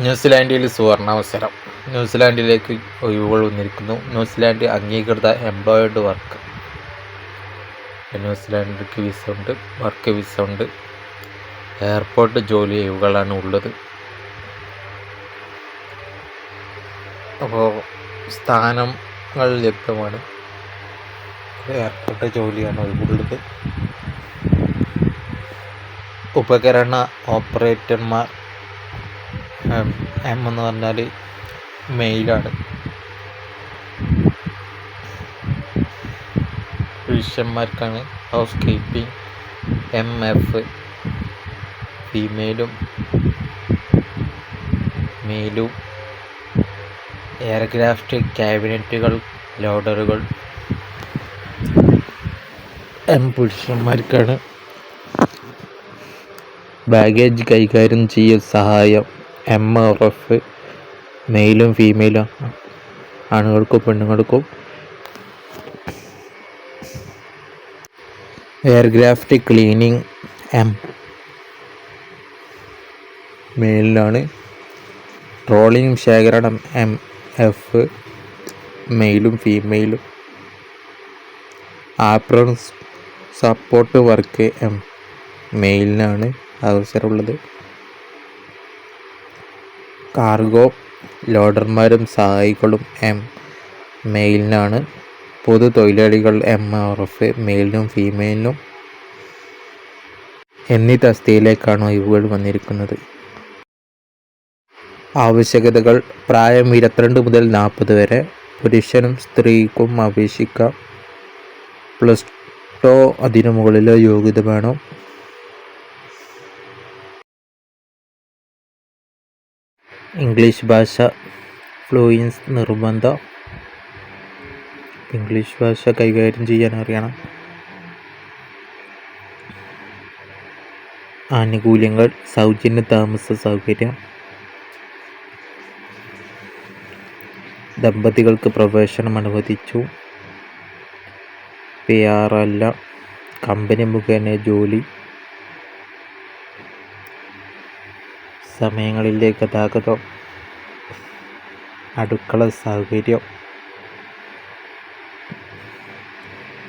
ന്യൂസിലാൻഡിൽ സുവർണാവസരം. ന്യൂസിലാൻഡിലേക്ക് ഒഴിവുകൾ വന്നിരിക്കുന്നു. ന്യൂസിലാൻഡ് അംഗീകൃത എംപ്ലോയ്ഡ് വർക്ക്. ന്യൂസിലാൻഡിലേക്ക് വിസ ഉണ്ട്. വർക്ക് വിസ ഉണ്ട്. എയർപോർട്ട് ജോലി ഒഴിവുകളാണ് ഉള്ളത്. അപ്പോൾ സ്ഥാനങ്ങൾ ലഭ്യമാണ്. എയർപോർട്ട് ജോലിയാണ് ഒഴിവുള്ളത്. ഉപകരണ ഓപ്പറേറ്റർമാർ എം എന്ന് പറഞ്ഞാൽ മെയിലാണ്. പുരുഷന്മാർക്കാണ് ഹൗസ് കീപ്പിംഗ് എം എഫ് ഫീമെയിലും മെയിലും എയർക്രാഫ്റ്റ് ക്യാബിനറ്റുകൾ ലോഡറുകൾ എം പുരുഷന്മാർക്കാണ് ബാഗേജ് കൈകാര്യം ചെയ്യൽ സഹായം. എം ആർ എഫ് മെയിലും ഫീമെയിലും ആണുങ്ങൾക്കും പെണ്ണുങ്ങൾക്കും എയർക്രാഫ്റ്റ് ക്ലീനിങ് എം മെയിലിനാണ് ട്രോളിംഗ് ശേഖരണം എം എഫ് മെയിലും ഫീമെയിലും ആപ്രൺ സപ്പോർട്ട് വർക്ക് എം മെയിലിനാണ് അവസരമുള്ളത്. കാർഗോ ലോഡർമാരും സഹായികളും എം മെയിലിനാണ്. പൊതു തൊഴിലാളികൾ എം ആർ എഫ് മെയിലിനും ഫീമെയിലിനും എന്നീ തസ്തിയിലേക്കാണ് ഒഴിവുകൾ വന്നിരിക്കുന്നത്. ആവശ്യകതകൾ പ്രായം ഇരുപത്തിരണ്ട് മുതൽ നാൽപ്പത് വരെ. പുരുഷനും സ്ത്രീക്കും അപേക്ഷിക്കാം. പ്ലസ് ടോ അതിനു മുകളിലോ യോഗ്യത വേണം. ഇംഗ്ലീഷ് ഭാഷ ഫ്ലൂയിൻസ് നിർബന്ധം. ഇംഗ്ലീഷ് ഭാഷ കൈകാര്യം ചെയ്യാൻ അറിയണം. ആനുകൂല്യങ്ങൾ സൗജന്യ താമസ സൗകര്യം. ദമ്പതികൾക്ക് പ്രവേശനം അനുവദിച്ചു. പി ആർ അല്ല കമ്പനി മുഖേന ജോലി. സമയങ്ങളിലെ ഗതാഗതം അടുക്കള സൗകര്യം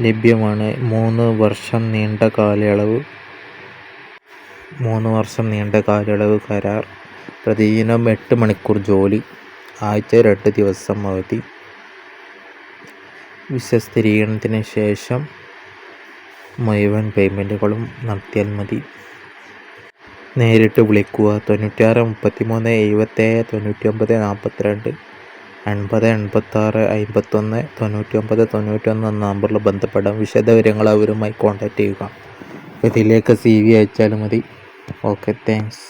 ലഭ്യമാണ്. മൂന്ന് വർഷം നീണ്ട കാലയളവ്. മൂന്ന് വർഷം നീണ്ട കാലയളവ് കരാർ. പ്രതിദിനം എട്ട് മണിക്കൂർ ജോലി. ആഴ്ച രണ്ട് ദിവസം അവധി. വിസ ശേഷം മുഴുവൻ പേയ്മെന്റുകളും നടത്തിയാൽ മതി. നേരിട്ട് വിളിക്കുക. തൊണ്ണൂറ്റാറ് മുപ്പത്തി മൂന്ന് എഴുപത്തേഴ് തൊണ്ണൂറ്റി ഒമ്പത് നാൽപ്പത്തിരണ്ട് എൺപത് എൺപത്താറ് അമ്പത്തൊന്ന് തൊണ്ണൂറ്റി ഒമ്പത് തൊണ്ണൂറ്റൊന്ന് എന്ന നമ്പറിൽ ബന്ധപ്പെടാം. വിശദവിവരങ്ങൾ അവരുമായി കോൺടാക്റ്റ് ചെയ്യുക. ഇതിലേക്ക് സി വി അയച്ചാലും മതി. Okay thanks